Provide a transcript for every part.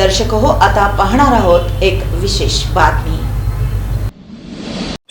दर्शक हो आता पाहणार आहोत एक विशेष बातमी.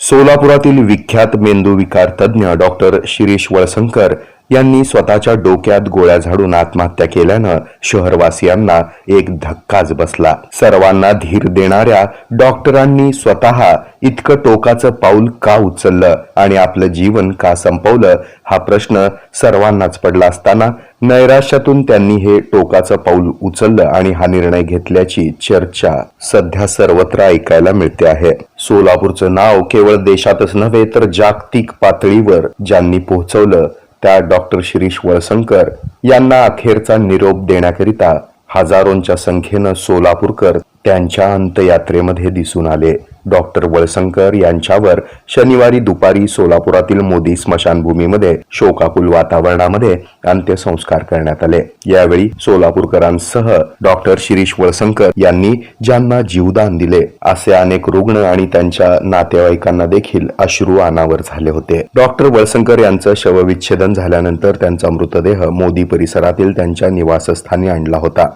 सोलापुरातील विख्यात मेंदू विकार तज्ज्ञ डॉक्टर शिरीष वळसंकर यांनी स्वतःच्या डोक्यात गोळ्या झाडून आत्महत्या केल्यानं शहरवासियांना एक धक्काच बसला. सर्वांना धीर देणाऱ्या डॉक्टरांनी स्वतः इतकं टोकाचं पाऊल का उचललं आणि आपलं जीवन का संपवलं हा प्रश्न सर्वांनाच पडला असताना नैराश्यातून त्यांनी हे टोकाचं पाऊल उचललं आणि हा निर्णय घेतल्याची चर्चा सध्या सर्वत्र ऐकायला मिळते आहे. सोलापूरचं नाव केवळ देशातच नव्हे तर जागतिक पातळीवर ज्यांनी पोहोचवलं त्या डॉक्टर शिरीष वळसंकर यांना अखेरचा निरोप देण्याकरिता हजारोंच्या संख्येनं सोलापूरकर त्यांच्या अंत्ययात्रेमध्ये दिसून आले. डॉक्टर वळसंकर यांच्यावर शनिवारी दुपारी सोलापुरातील मोदी स्मशानभूमीमध्ये शोकाकुल वातावरणामध्ये अंत्यसंस्कार करण्यात आले. यावेळी सोलापूरकरांसह डॉक्टर शिरीष वळसंकर यांनी ज्यांना जीवदान दिले असे अनेक रुग्ण आणि त्यांच्या नातेवाईकांना देखील अश्रू अनावर झाले होते. डॉक्टर वळसंकर यांचं शवविच्छेदन झाल्यानंतर त्यांचा मृतदेह मोदी परिसरातील त्यांच्या निवासस्थानी आणला होता.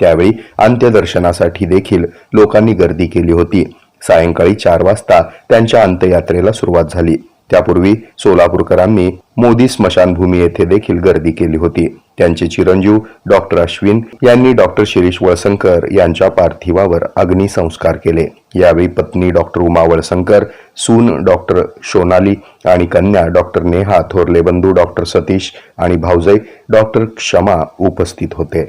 त्यावेळी अंत्यदर्शनासाठी देखील लोकांनी गर्दी केली होती. सायंकाळी चार वाजता त्यांच्या अंत्ययात्रेला सुरुवात झाली. त्यापूर्वी सोलापूरकरांनी मोदी स्मशानभूमी येथे देखील गर्दी केली होती. त्यांचे चिरंजीव डॉक्टर अश्विन यांनी डॉक्टर शिरीष वळसंकर यांच्या पार्थिवावर अग्निसंस्कार केले. यावेळी पत्नी डॉक्टर उमा वळसंकर सून डॉक्टर सोनाली आणि कन्या डॉक्टर नेहा थोरले बंधू डॉक्टर सतीश आणि भाऊजय डॉक्टर क्षमा उपस्थित होते.